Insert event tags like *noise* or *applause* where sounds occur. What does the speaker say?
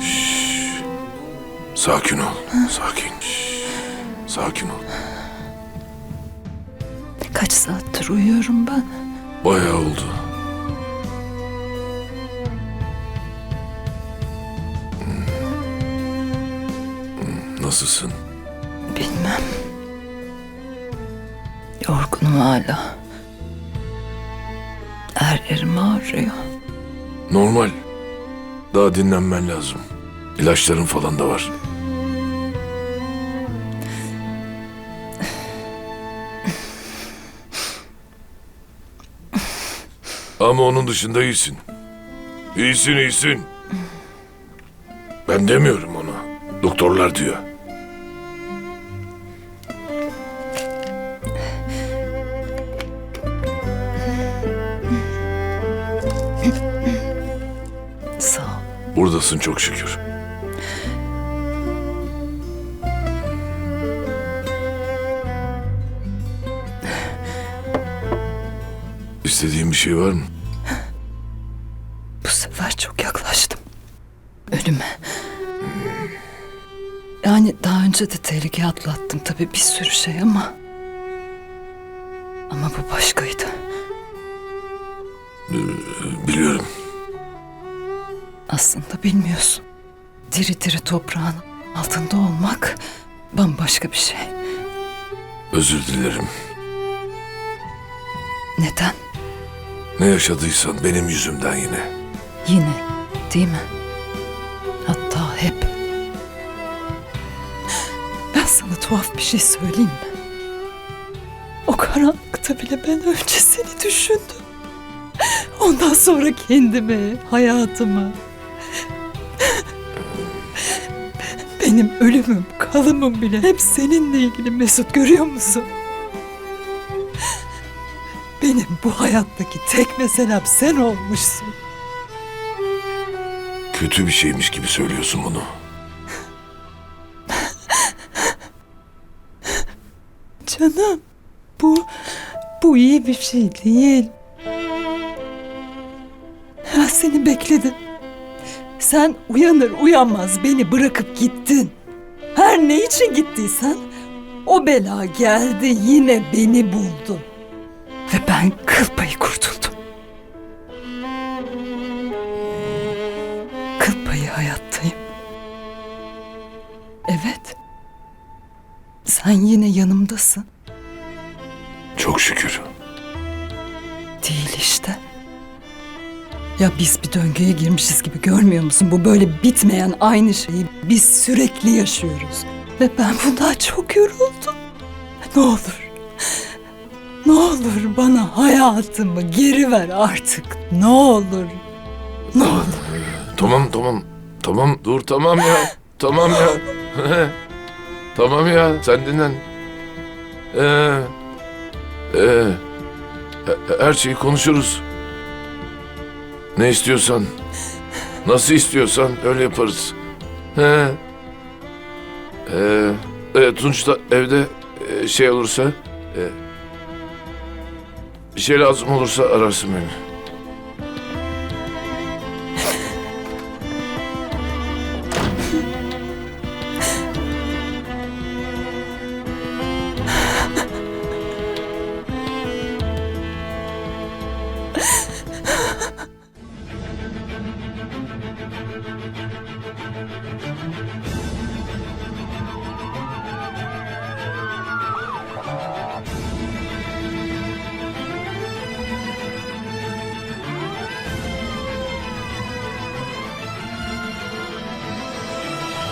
Şşş. Sakin ol. Sakin. Şşş. Sakin ol. Kaç saattir uyuyorum ben. Bayağı oldu. Nasılsın? Bilmem. Yorgunum hala. Her yerim ağrıyor. Normal. Daha dinlenmen lazım. İlaçların falan da var. Ama onun dışında iyisin. İyisin, iyisin. Ben demiyorum onu. Doktorlar diyor. *laughs* Buradasın çok şükür. İstediğin bir şey var mı? Bu sefer çok yaklaştım. Ölüme. Yani daha önce de tehlike atlattım tabii bir sürü şey ama... Ama bu başkaydı. Biliyorum. Aslında bilmiyorsun. Diri diri toprağın altında olmak bambaşka bir şey. Özür dilerim. Neden? Ne yaşadıysan benim yüzümden yine. Yine değil mi? Hatta hep. Ben sana tuhaf bir şey söyleyeyim mi? O karanlıkta bile ben önce seni düşündüm. Ondan sonra kendimi, hayatımı. Benim ölümüm, kalımım bile hep seninle ilgili Mesut görüyor musun? Benim bu hayattaki tek meselem sen olmuşsun. Kötü bir şeymiş gibi söylüyorsun bunu. Canım bu bu iyi bir şey değil. Ben seni bekledim. Sen uyanır uyanmaz beni bırakıp gittin. Her ne için gittiysen o bela geldi yine beni buldu. Ve ben kıl payı kurtuldum. Kıl payı hayattayım. Evet. Sen yine yanımdasın. Çok şükür. Değil işte. Ya biz bir döngüye girmişiz gibi görmüyor musun? Bu böyle bitmeyen aynı şeyi biz sürekli yaşıyoruz. Ve ben bundan çok yoruldum. Ne olur. Ne olur bana hayatımı geri ver artık. Ne olur. Ne olur. Tamam tamam. Tamam dur tamam ya. Tamam ya. *laughs* tamam ya sen dinlen. Ee, ee, he- her şeyi konuşuruz. Ne istiyorsan, nasıl istiyorsan öyle yaparız. He. Ee, e, Tunç da evde e, şey olursa, e, bir şey lazım olursa ararsın beni.